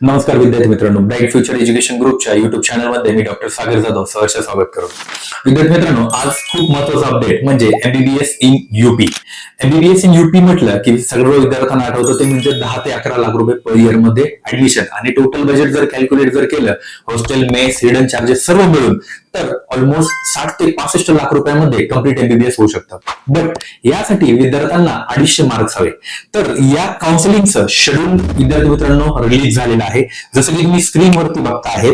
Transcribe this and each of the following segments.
नमस्कार विद्यार्थी मित्रांनो ब्राईट फ्युचर एज्युकेशन ग्रुपच्या युट्यूब चॅनलमध्ये मी डॉक्टर सागर जाधव सहर्ष स्वागत करतो विद्यार्थी मित्रांनो आज खूप महत्त्वाचा अपडेट म्हणजे MBBS in UP MBBS in UP म्हटलं की सर्व विद्यार्थ्यांना आठवतं ते म्हणजे दहा ते अकरा लाख रुपये पर इयरमध्ये ऍडमिशन आणि टोटल बजेट जर कॅल्क्युलेट जर केलं हॉस्टेल मेस हिडन चार्जेस सर्व मिळून तर ऑलमोस्ट साठ ते पासष्ट लाख रुपयामध्ये कंप्लीट एमबीबीएस होऊ शकतं. बट यासाठी विद्यार्थ्यांना अडीचशे मार्क्स हवे. तर या काउन्सिलिंगचं शेड्यूल विद्यार्थी मित्रांनो रिलीज झालेलं आहे. जसं की तुम्ही स्क्रीनवरती बघता आहे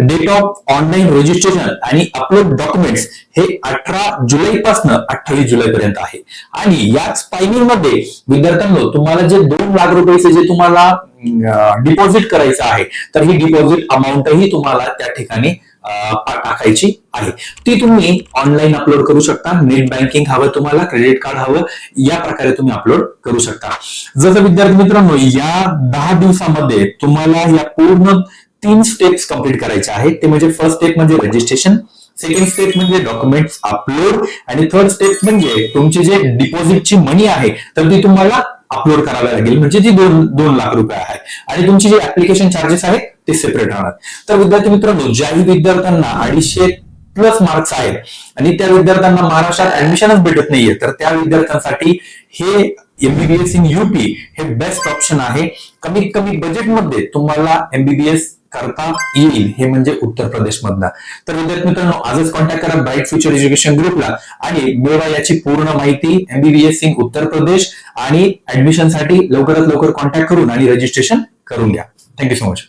डेट ऑफ ऑनलाईन रजिस्ट्रेशन आणि अपलोड डॉक्युमेंट्स हे अठरा जुलै पासून अठ्ठावीस जुलै पर्यंत आहे. आणि याच टायमिंगमध्ये विद्यार्थ्यांनो तुम्हाला जे दोन लाख रुपयाचे जे तुम्हाला डिपॉझिट करायचं आहे तर ही डिपॉझिट अमाऊंटही तुम्हाला त्या ठिकाणी टाकायची आहे. ती तुम्ही ऑनलाईन अपलोड करू शकता. नेट बँकिंग हवं तुम्हाला क्रेडिट कार्ड हवं या प्रकारे तुम्ही अपलोड करू शकता. जसं विद्यार्थी मित्रांनो या दहा दिवसामध्ये तुम्हाला या पूर्ण तीन स्टेप्स कंप्लीट करायचे आहेत. ते म्हणजे फर्स्ट स्टेप म्हणजे रजिस्ट्रेशन सेकंड स्टेप म्हणजे डॉक्युमेंट्स अपलोड आणि थर्ड स्टेप म्हणजे तुमची जे डिपॉझिटची मनी आहे तर ती तुम्हाला अपलोड करावी लागेल. म्हणजे ती दोन दोन लाख रुपये आहे. आणि तुमची जे ऍप्लिकेशन चार्जेस आहेत ते सेपरेट राहणार. तर विद्यार्थी मित्रांनो ज्याही विद्यार्थ्यांना अडीचशे प्लस मार्क्स आहेत आणि त्या विद्यार्थ्यांना महाराष्ट्रात ऍडमिशनच भेटत नाहीये तर त्या विद्यार्थ्यांसाठी हे एमबीबीएस इन युपी हे बेस्ट ऑप्शन आहे. कमीत कमी बजेटमध्ये तुम्हाला एमबीबीएस करता येईल हे म्हणजे उत्तर प्रदेश मधला तर विद्यार्थी मित्रांनो आजच कॉन्टॅक्ट करा ब्राईट फ्युचर एज्युकेशन ग्रुपला आणि मिळवा याची पूर्ण माहिती एमबीबीएस इन उत्तर प्रदेश आणि ऍडमिशनसाठी लवकरात लवकर कॉन्टॅक्ट करून आणि रजिस्ट्रेशन करून घ्या. Thank you so much